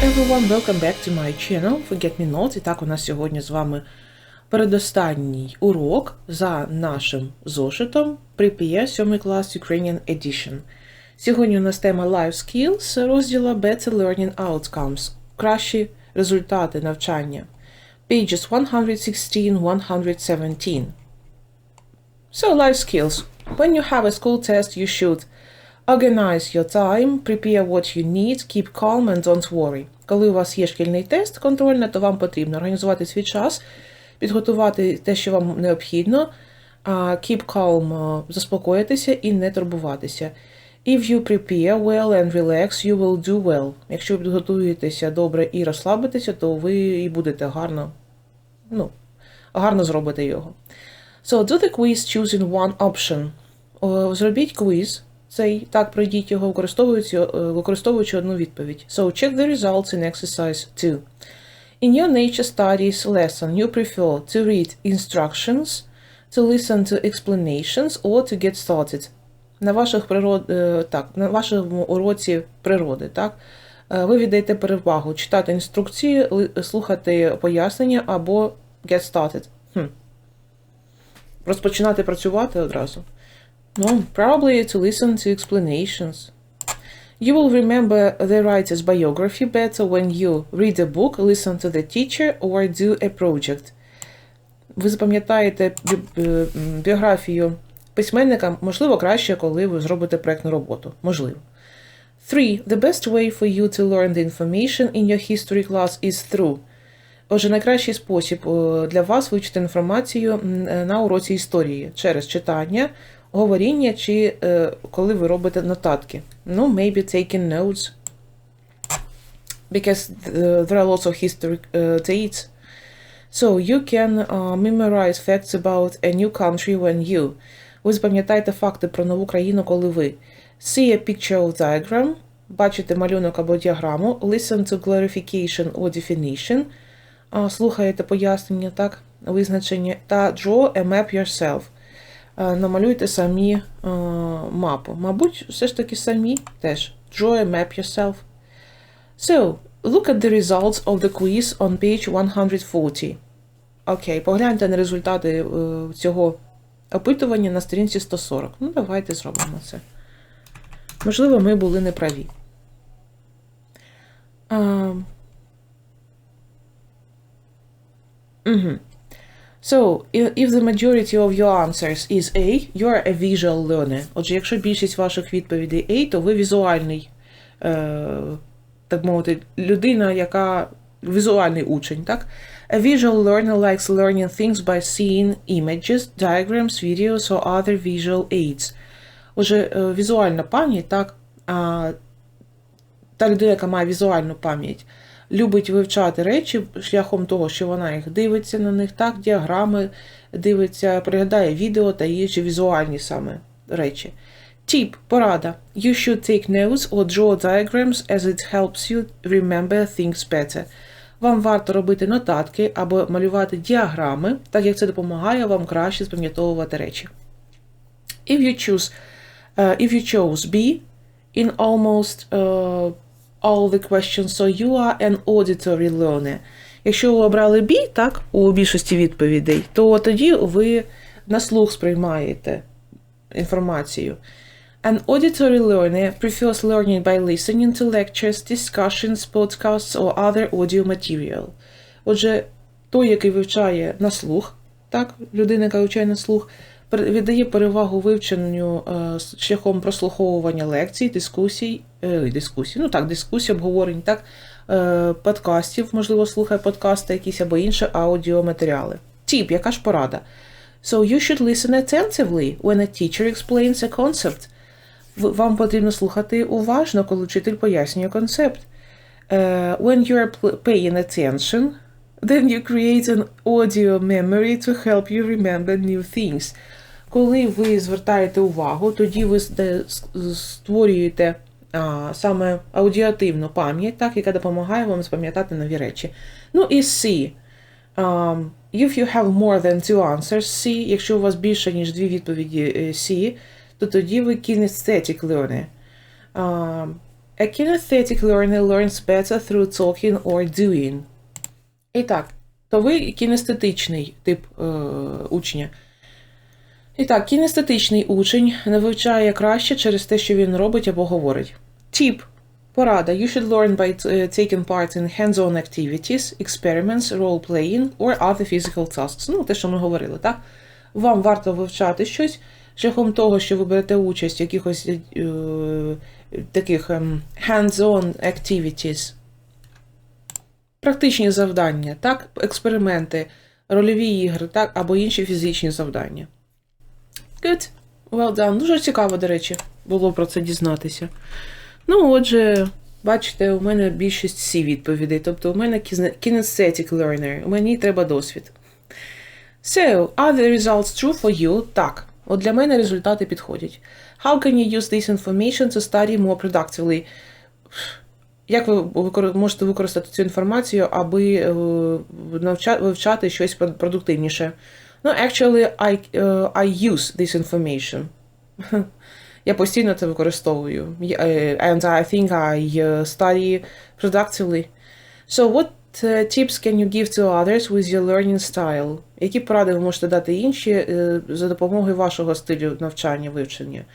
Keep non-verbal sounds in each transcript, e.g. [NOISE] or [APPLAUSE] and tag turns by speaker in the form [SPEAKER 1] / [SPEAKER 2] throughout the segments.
[SPEAKER 1] everyone, welcome back to my channel Forget Me Not. І так, у нас сьогодні з вами передостанній урок за нашим зошитом Prepare 7 клас Ukrainian Edition. Сьогодні у нас тема Life Skills розділа Better Learning Outcomes. Кращі результати навчання. Pages 116-117. So, life skills. When you have a school test, you should Organize your time, prepare what you need, keep calm and don't worry. Коли у вас є шкільний тест контрольний, то вам потрібно організувати свій час, підготувати те, що вам необхідно, keep calm, заспокоїтися і не турбуватися. If you prepare well and relax, you will do well. Якщо ви підготуєтеся добре і розслабитеся, то ви і будете гарно, ну, гарно зробите його. So, do the quiz choosing one option. Зробіть квіз. Цей так пройдіть його, використовуючи, е, використовуючи одну відповідь. So check the results in exercise 2. In your nature studies lesson, you prefer to read instructions, to listen to explanations or to get started. На ваших природ... е, так, на вашому уроці природи, так? е, Ви віддаєте перевагу читати інструкції, слухати пояснення або get started. Хм. Розпочинати працювати одразу. No, probably to listen to explanations. You will remember the writer's biography better when you read a book, listen to the teacher, or do a project. Ви запам'ятаєте бі- е, біографію письменника, можливо, краще, коли ви зробите проєктну роботу. Можливо. 3. The best way for you to learn the information in your history class is through. Отже, найкращий спосіб е, для вас вивчити інформацію е, на уроці історії через читання, говоріння чи е, коли ви робите нотатки. Ну, maybe taking notes. Because uh, there are lots of history uh, dates. So you can uh, memorize facts about a new country when you. Ви запам'ятаєте факти про нову країну, коли ви. See a picture of diagram. Бачите малюнок або діаграму. Listen to clarification or definition. А, Слухаєте пояснення, так, визначення. Та draw a map yourself. Е, Намалюйте самі е, мапу. Мабуть, все ж таки самі теж. Draw a map yourself. So, look at the results of the quiz on page 140. Окей, погляньте на результати е, цього опитування на сторінці 140. Ну, давайте зробимо це. Можливо, ми були неправі. А, Угу. So, if the majority of your answers is A, you are a visual learner. Отже, якщо більшість ваших відповідей A, то ви візуальний, е, так мовити, людина, яка візуальний учень, так? A visual learner likes learning things by seeing images, diagrams, videos or other visual aids. Отже, е, візуальна пам'ять, так, а, та людина, яка має візуальну пам'ять, любить вивчати речі шляхом того, що вона їх дивиться на них, так, діаграми дивиться, переглядає відео та інші візуальні саме речі. Тіп, порада. You should take notes or draw diagrams as it helps you remember things better. Вам варто робити нотатки або малювати діаграми, так як це допомагає вам краще запам'ятовувати речі. If you choose, uh, if you chose B in almost uh, all the questions, so you are an auditory learner. Якщо ви обрали B, так, у більшості відповідей, то тоді ви на слух сприймаєте інформацію. An auditory learner prefers learning by listening to lectures, discussions, podcasts or other audio material. Отже, той, який вивчає на слух, так, людина, яка вивчає на слух, віддає перевагу вивченню е, шляхом прослуховування лекцій, дискусій, е, дискусій, ну так, дискусій, обговорень, так, е, подкастів, можливо, слухає подкасти якісь або інші аудіоматеріали. Тіп, яка ж порада? So you should listen attentively when a teacher explains a concept. Вам потрібно слухати уважно, коли вчитель пояснює концепт. Uh, when you are paying attention, then you create an audio memory to help you remember new things. Коли ви звертаєте увагу, тоді ви створюєте а, саме аудіативну пам'ять, так, яка допомагає вам запам'ятати нові речі. Ну і C. Um, if you have more than two answers C, якщо у вас більше, ніж дві відповіді е, C, то тоді ви kinesthetic learner. Um, A kinesthetic learner learns better through talking or doing. І так, то ви кінестетичний тип е, учня. І так, кінестетичний учень не вивчає краще через те, що він робить або говорить. Тіп. Порада. You should learn by uh, taking part in hands-on activities, experiments, role-playing or other physical tasks. Ну, те, що ми говорили, так? Вам варто вивчати щось шляхом того, що ви берете участь в якихось е, таких ем, hands-on activities. Практичні завдання, так? Експерименти, рольові ігри, так? Або інші фізичні завдання. Good. Well done. Дуже цікаво, до речі, було про це дізнатися. Ну, отже, бачите, у мене більшість всі відповідей. Тобто, у мене kinesthetic learner, мені треба досвід. So, are the results true for you? Так. От для мене результати підходять. How can you use this information to study more productively? Як ви можете використати цю інформацію, аби е, вивчати щось продуктивніше? Ну, actually, I, е, I use this information. [LAUGHS] Я постійно це використовую. Я- е, And I think I е, study productively. So, what е, tips can you give to others with your learning style? Які поради ви можете дати інші е, за допомогою вашого стилю навчання, вивчення?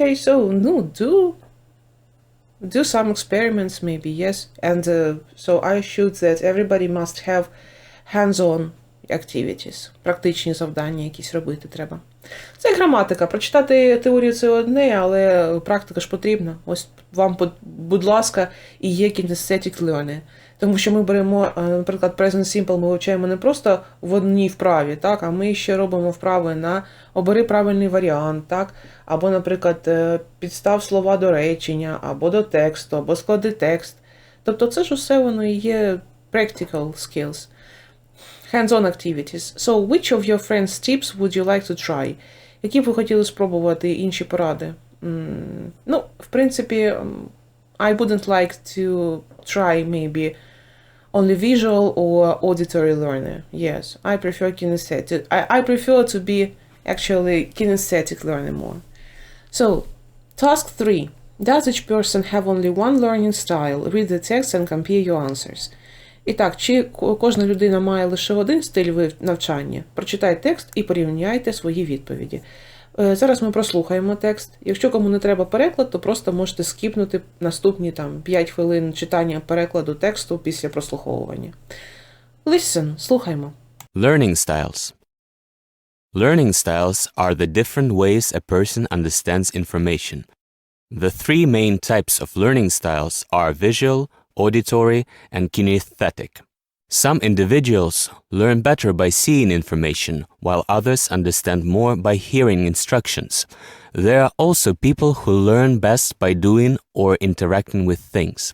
[SPEAKER 1] Okay, so, ну, do do some experiments maybe yes and uh, so i should that everybody must have hands-on activities практичні завдання якісь робити треба. Це граматика. Прочитати теорію це одне але практика ж потрібна. Ось вам будь- ласка і є kinesthetic learning тому що ми беремо, е, наприклад, Present Simple ми вивчаємо не просто в одній вправі, так, а ми ще робимо вправи на обери правильний варіант, так, або, наприклад, е, підстав слова до речення, або до тексту, або склади текст. Тобто це ж усе воно і є practical skills. Hands-on activities. So, which of your friends' tips would you like to try? Які б ви хотіли спробувати інші поради? М, Ну, в принципі, м, I wouldn't like to try maybe only visual or auditory learner. Yes, I prefer kinesthetic. I, I prefer to be actually kinesthetic learner more. So, task three. Does each person have only one learning style? Read the text and compare your answers. І так, чи кожна людина має лише один стиль навчання? Прочитай текст і порівняйте свої відповіді. Е, Зараз ми прослухаємо текст. Якщо кому не треба переклад, то просто можете скіпнути наступні там 5 хвилин читання перекладу тексту після прослуховування. Listen, слухаймо.
[SPEAKER 2] Learning styles. Learning styles are the different ways a person understands information. The three main types of learning styles are visual, auditory, and kinesthetic. Some individuals learn better by seeing information, while others understand more by hearing instructions. There are also people who learn best by doing or interacting with things.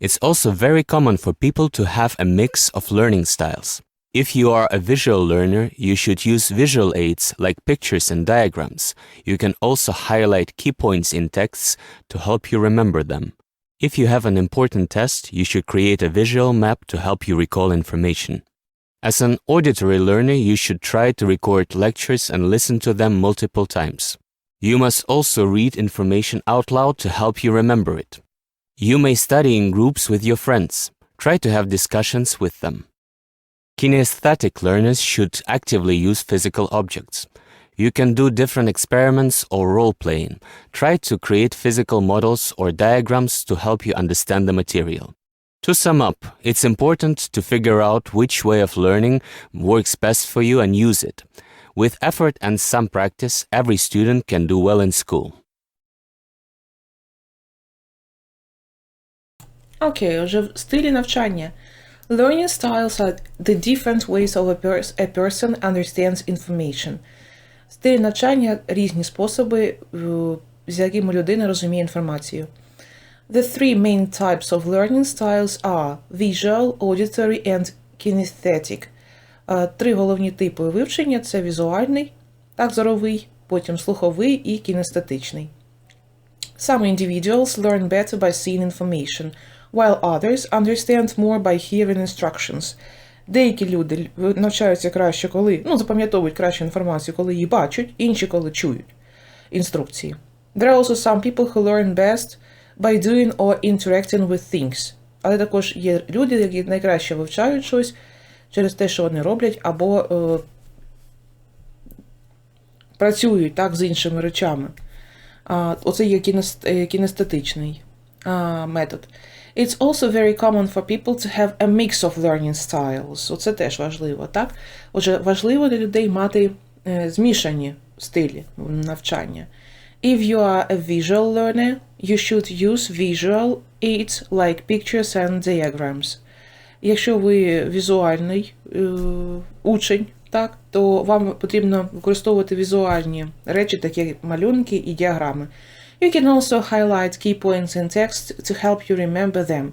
[SPEAKER 2] It's also very common for people to have a mix of learning styles. If you are a visual learner, you should use visual aids like pictures and diagrams. You can also highlight key points in texts to help you remember them. If you have an important test, you should create a visual map to help you recall information. As an auditory learner, you should try to record lectures and listen to them multiple times. You must also read information out loud to help you remember it. You may study in groups with your friends. Try to have discussions with them. Kinesthetic learners should actively use physical objects. You can do different experiments or role playing. Try to create physical models or diagrams to help you understand the material. To sum up, it's important to figure out which way of learning works best for you and use it. With effort and some practice, every student can do well in school.
[SPEAKER 1] Окей, отже, в стилі навчання. Learning styles are the different ways of a, pers- a person understands information. Стиль навчання різні способи, е, з якими людина розуміє інформацію. The three main types of learning styles are visual, auditory and kinesthetic. Е, Три головні типи вивчення це візуальний, так зоровий, потім слуховий і кінестетичний. Some individuals learn better by seeing information, while others understand more by hearing instructions. Деякі люди навчаються краще, коли ну, запам'ятовують краще інформацію, коли її бачать, інші коли чують інструкції. There are also some people who learn best by doing or interacting with things. Але також є люди, які найкраще вивчають щось через те, що вони роблять, або е, працюють так з іншими речами. А, оце є е, кінестетичний а, метод. It's also very common for people to have a mix of learning styles. Оце теж важливо, так? Отже, важливо для людей мати е, змішані стилі навчання. If you are a visual learner, you should use visual aids like pictures and diagrams. Якщо ви візуальний е, учень, так, то вам потрібно використовувати візуальні речі, такі як малюнки і діаграми. You can also highlight key points in text to help you remember them.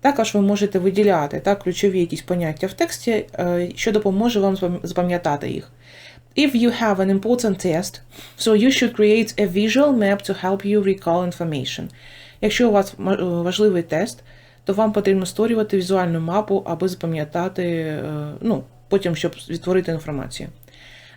[SPEAKER 1] Також ви можете виділяти так, ключові якісь поняття в тексті, е, що допоможе вам запам'ятати їх. If you have an important test, so you should create a visual map to help you recall information. Якщо у вас е, важливий тест, то вам потрібно створювати візуальну мапу, аби запам'ятати, е, ну, потім, щоб відтворити інформацію.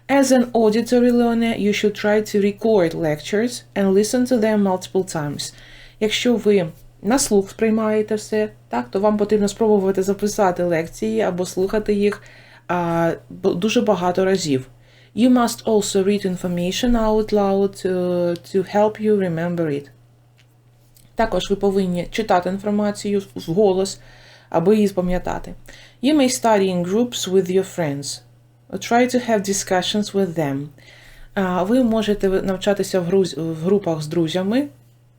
[SPEAKER 1] As an auditory learner, you should try to record lectures and listen to them multiple times. Якщо ви на слух сприймаєте все, так, то вам потрібно спробувати записати лекції або слухати їх а, дуже багато разів. You must also read information out loud to, to help you remember it. Також ви повинні читати інформацію вголос, аби її запам'ятати. You may study in groups with your friends. Try to have discussions with them. Ви можете навчатися в, групах з друзями,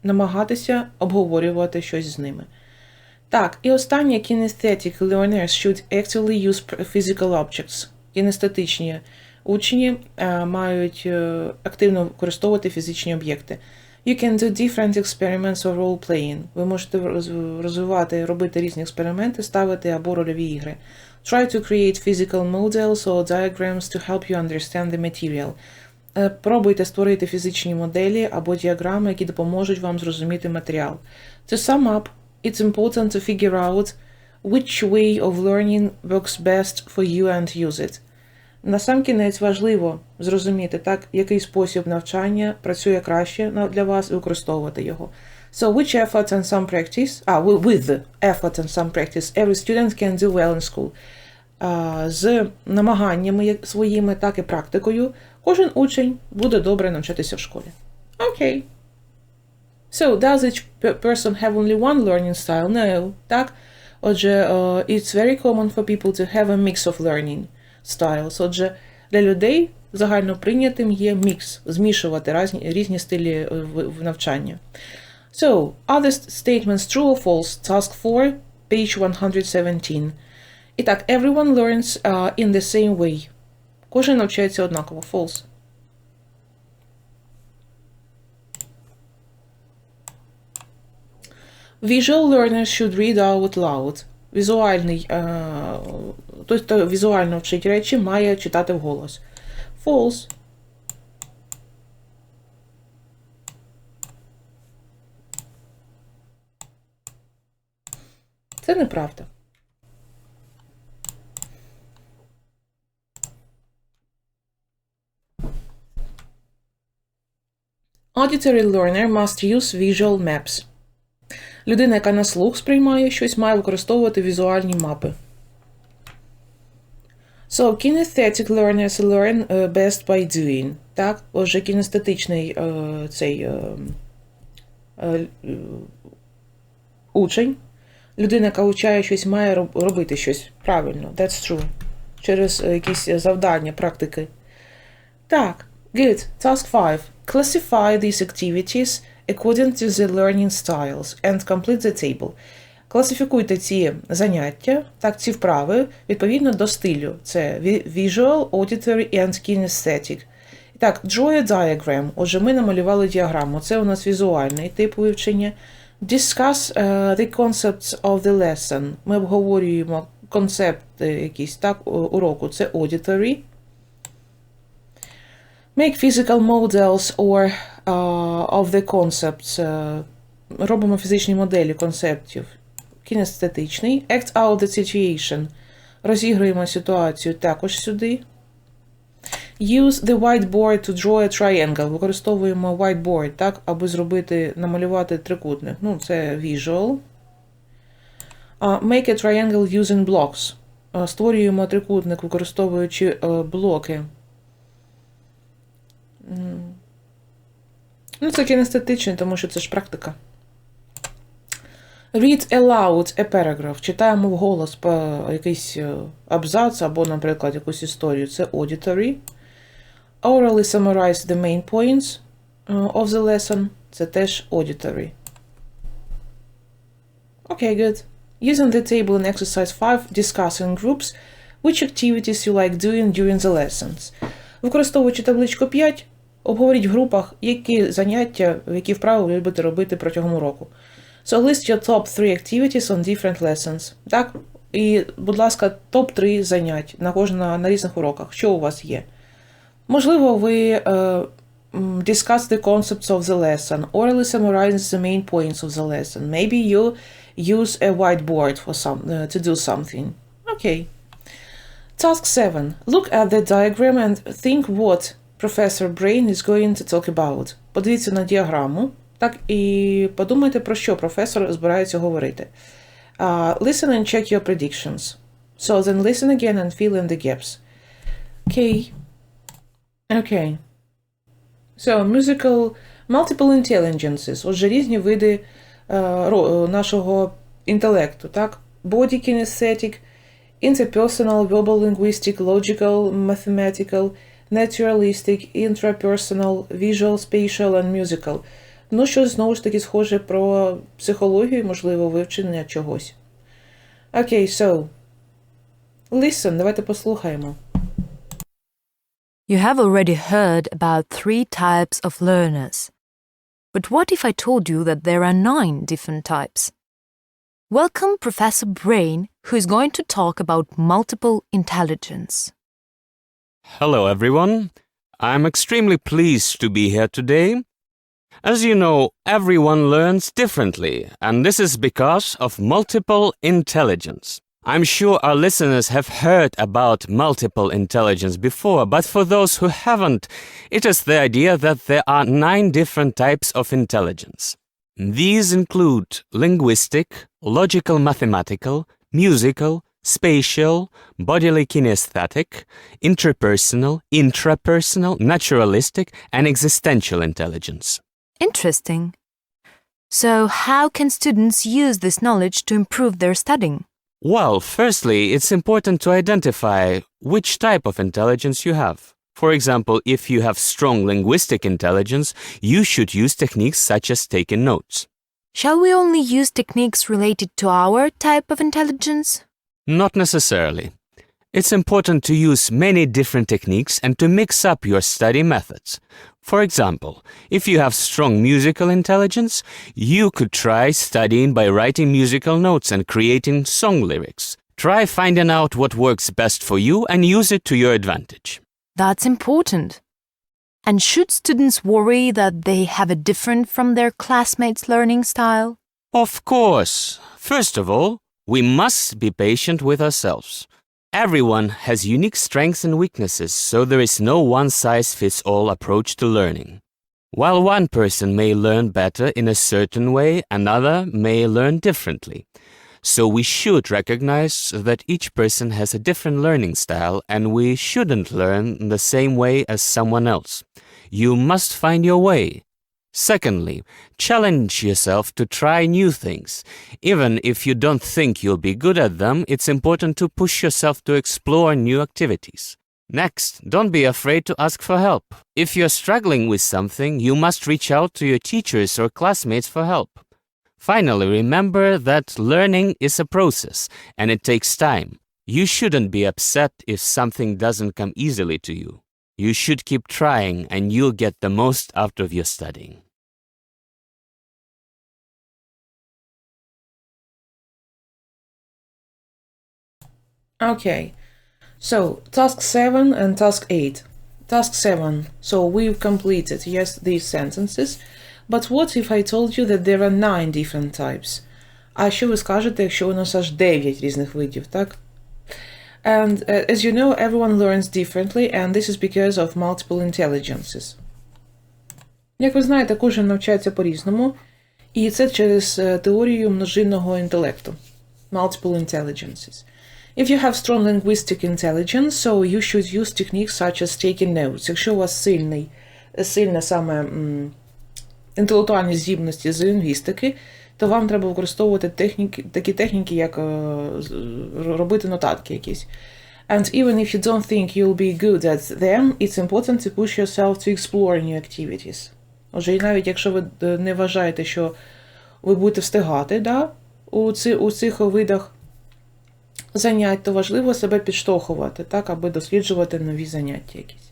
[SPEAKER 1] намагатися обговорювати щось з ними. Так, і останнє kinesthetic learners should actually use physical objects. Кінестетичні учні е, мають е, активно використовувати фізичні об'єкти. You can do different experiments or role playing. Ви можете розвивати, робити різні експерименти, ставити або рольові ігри. Try to create physical models or diagrams to help you understand the material. Е, Пробуйте створити фізичні моделі або діаграми, які допоможуть вам зрозуміти матеріал. To sum up, it's important to figure out which way of learning works best for you and use it. Насамкінець важливо зрозуміти, так, який спосіб навчання працює краще для вас і використовувати його. So which effort and some practice, wi- with effort and some practice, every student can do well in school. А, з намаганнями своїми, так і практикою, кожен учень буде добре навчатися в школі. Окей. So, does each person have only one learning style? No. Так? Отже, uh, it's very common for people to have a mix of learning styles. Отже, для людей загально прийнятим є мікс, змішувати різні, різні стилі е, в, в навчання. So, are the st- statements true or false? Task 4, page 117. І так, everyone learns uh, in the same way. Кожен навчається однаково. False. Visual learners should read out loud. Візуальний, е, той, хто візуально вчить речі, має читати вголос. False. Це неправда. Auditory learner must use visual maps. Людина, яка на слух сприймає щось, має використовувати візуальні мапи. So, kinesthetic learners learn е, best by doing. Так, отже, кінестетичний е, цей е, учень, людина, яка вивчає щось, має робити щось правильно. That's true. Через е, якісь завдання, практики. Так, good. Task 5. Classify these activities according to the learning styles and complete the table. Класифікуйте ці заняття, так, ці вправи відповідно до стилю. Це visual, auditory and kinesthetic. І Так, draw a diagram. Отже, ми намалювали діаграму. Це у нас візуальний тип вивчення. Discuss uh, the concepts of the lesson. Ми обговорюємо концепти якісь, так, уроку. Це auditory. Make physical models or uh, of the concepts. Uh, робимо фізичні моделі концептів. Кінестетичний. Act out the situation. Розігруємо ситуацію також сюди. Use the whiteboard to draw a triangle. Використовуємо whiteboard, так, аби зробити, намалювати трикутник. Ну, це visual. Uh, make a triangle using blocks. Uh, створюємо трикутник, використовуючи uh, блоки. М. Ну, це кінестетичне, тому що це ж практика. Read aloud a paragraph. Читаємо вголос по якийсь е, абзац або, наприклад, якусь історію. Це auditory. Orally summarize the main points е, of the lesson. Це теж auditory. Okay, good. Using the table in exercise 5, discuss in groups which activities you like doing during the lessons. Використовуючи табличку 5, обговоріть в групах, які заняття, які вправи ви любите робити протягом уроку. So list your top three activities on different lessons. Так? І, будь ласка, топ-3 занять на кожна на різних уроках. Що у вас є? Можливо, ви е, м, discuss the concepts of the lesson, orally summarize the main points of the lesson. Maybe you use a whiteboard for some uh, to do something. Okay. Task 7. Look at the diagram and think what Professor Brain is going to talk about. Подивіться на діаграму, так, і подумайте, про що професор збирається говорити. Uh, listen and check your predictions. So then listen again and fill in the gaps. Okay. Okay. So, musical multiple intelligences. Отже, різні види е, е, нашого інтелекту, так? Body kinesthetic, interpersonal, verbal linguistic, logical, mathematical, naturalistic, intrapersonal, visual, spatial and musical. Ну, що знову ж таки схоже про психологію, можливо, вивчення чогось. Окей, so. Listen, давайте послухаємо.
[SPEAKER 3] You have already heard about three types of learners. But what if I told you that there are nine different types? Welcome Professor Brain, who is going to talk about multiple intelligence.
[SPEAKER 2] Hello, everyone. I'm extremely pleased to be here today. As you know, everyone learns differently, and this is because of multiple intelligence. I'm sure our listeners have heard about multiple intelligence before, but for those who haven't, it is the idea that there are nine different types of intelligence. These include linguistic, logical mathematical, musical, spatial, bodily kinesthetic, interpersonal, intrapersonal, naturalistic, and existential intelligence.
[SPEAKER 3] Interesting. So, how can students use this knowledge to improve their studying?
[SPEAKER 2] Well, firstly, it's important to identify which type of intelligence you have. For example, if you have strong linguistic intelligence, you should use techniques such as taking notes.
[SPEAKER 3] Shall we only use techniques related to our type of intelligence?
[SPEAKER 2] Not necessarily. It's important to use many different techniques and to mix up your study methods. For example, if you have strong musical intelligence, you could try studying by writing musical notes and creating song lyrics. Try finding out what works best for you and use it to your advantage.
[SPEAKER 3] That's important. And should students worry that they have a different from their classmates' learning style?
[SPEAKER 2] Of course. First of all, we must be patient with ourselves. Everyone has unique strengths and weaknesses, so there is no one size fits all approach to learning. While one person may learn better in a certain way, another may learn differently. So we should recognize that each person has a different learning style and we shouldn't learn the same way as someone else. You must find your way. Secondly, challenge yourself to try new things. Even if you don't think you'll be good at them, it's important to push yourself to explore new activities. Next, don't be afraid to ask for help. If you're struggling with something, you must reach out to your teachers or classmates for help. Finally, remember that learning is a process and it takes time. You shouldn't be upset if something doesn't come easily to you. You should keep trying and you'll get the most out of your studying.
[SPEAKER 1] Okay. So, task 7 and task 8. Task 7. So, we've completed, yes, these sentences. But what if I told you that there are 9 different types? А що ви скажете, якщо у нас аж 9 різних видів, так? And uh, as you know, everyone learns differently, and this is because of multiple intelligences. Як ви знаєте, кожен навчається по-різному, і це через е, теорію множинного інтелекту. Multiple intelligences. If you have strong linguistic intelligence, so you should use techniques such as taking notes. Якщо у вас сильний, сильна саме інтелектуальні здібності з лінгвістики, то вам треба використовувати техніки, такі техніки, як е, робити нотатки якісь. And even if you don't think you'll be good at them, it's important to push yourself to explore new activities. Отже, і навіть якщо ви е, не вважаєте, що ви будете встигати да, у, ці, у цих видах занять, то важливо себе підштовхувати, так, аби досліджувати нові заняття якісь.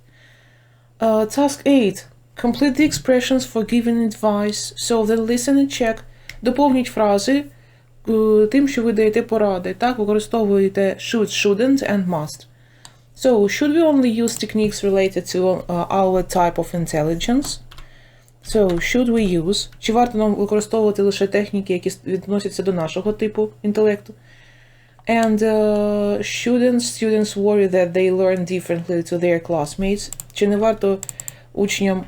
[SPEAKER 1] Uh, task 8. Complete the expressions for giving advice, so then listen and check. Доповніть фрази е, тим, що ви даєте поради. Так, використовуєте should, shouldn't and must. So, should we only use techniques related to uh, our type of intelligence? So, should we use? Чи варто нам використовувати лише техніки, які відносяться до нашого типу інтелекту? And uh, shouldn't students worry that they learn differently to their classmates? Чи не варто учням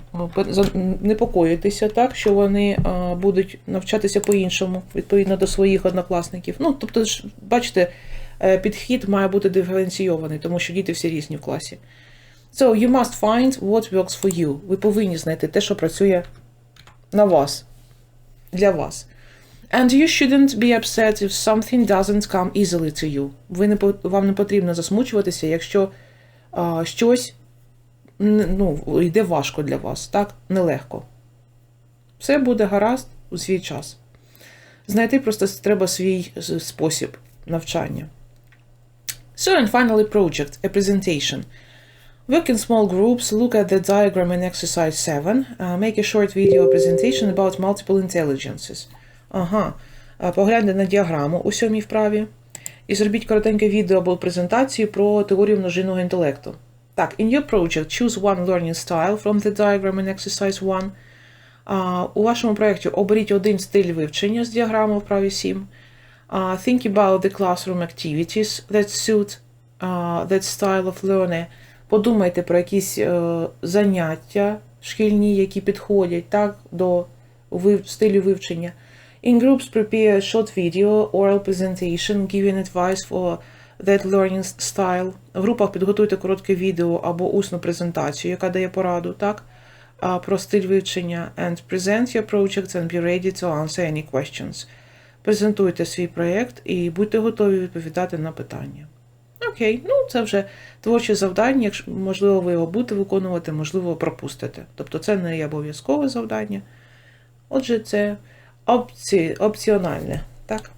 [SPEAKER 1] непокоїтися, так, що вони е, будуть навчатися по-іншому, відповідно до своїх однокласників? Ну, тобто, бачите, е, підхід має бути диференційований, тому що діти всі різні в класі. So, you must find what works for you. Ви повинні знайти те, що працює на вас, для вас. And you shouldn't be upset if something doesn't come easily to you. Ви не, вам не потрібно засмучуватися, якщо а, щось ну, йде важко для вас, так? Нелегко. Все буде гаразд у свій час. Знайти просто треба свій спосіб навчання. So, and finally, project, a presentation. Work in small groups, look at the diagram in exercise 7, uh, make a short video presentation about multiple intelligences. Ага. Е, Погляньте на діаграму у сьомій вправі і зробіть коротеньке відео або презентацію про теорію множинного інтелекту. Так, in your project, choose one learning style from the diagram in exercise 1. А, у вашому проєкті оберіть один стиль вивчення з діаграми в вправі 7. А, think about the classroom activities that suit uh, that style of learning. Подумайте про якісь е, заняття шкільні, які підходять так, до стилю вивчення. In groups, prepare short video, oral presentation, giving advice for that learning style. В групах підготуйте коротке відео або усну презентацію, яка дає пораду, так? Про стиль вивчення. And present your projects and be ready to answer any questions. Презентуйте свій проєкт і будьте готові відповідати на питання. Окей, ну це вже творче завдання, якщо можливо, ви його будете виконувати, можливо, пропустите. Тобто це не є обов'язкове завдання. Отже, це опці... опціональне. Так.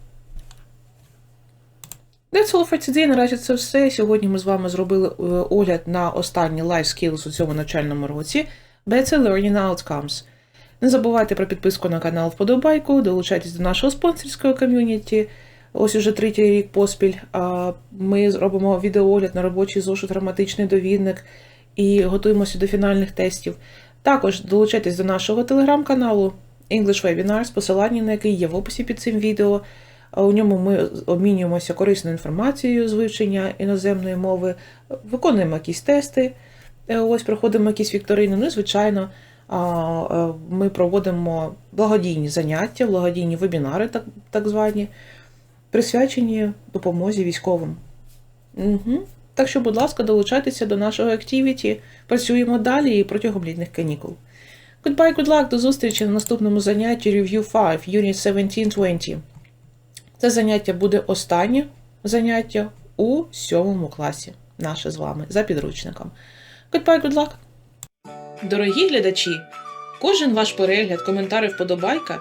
[SPEAKER 1] That's all for today. Наразі це все. Сьогодні ми з вами зробили е, огляд на останні life skills у цьому навчальному році. Better Learning Outcomes. Не забувайте про підписку на канал Вподобайку, долучайтесь до нашого спонсорського ком'юніті. Ось уже третій рік поспіль. Ми зробимо відеоогляд на робочий зошит граматичний довідник і готуємося до фінальних тестів. Також долучайтесь до нашого телеграм-каналу English Webinars, посилання на який є в описі під цим відео. У ньому ми обмінюємося корисною інформацією з вивчення іноземної мови, виконуємо якісь тести, е, ось проходимо якісь вікторини. Ну і, звичайно, е, ми проводимо благодійні заняття, благодійні вебінари, так, так звані, присвячені допомозі військовим. Угу. Так що, будь ласка, долучайтеся до нашого активіті. Працюємо далі і протягом літніх канікул. Goodbye, good luck, до зустрічі на наступному занятті Review 5, Unit 1720. Це заняття буде останнє заняття у сьомому класі. Наше з вами за підручником. Goodbye, good luck! Дорогі глядачі! Кожен ваш перегляд, коментар і вподобайка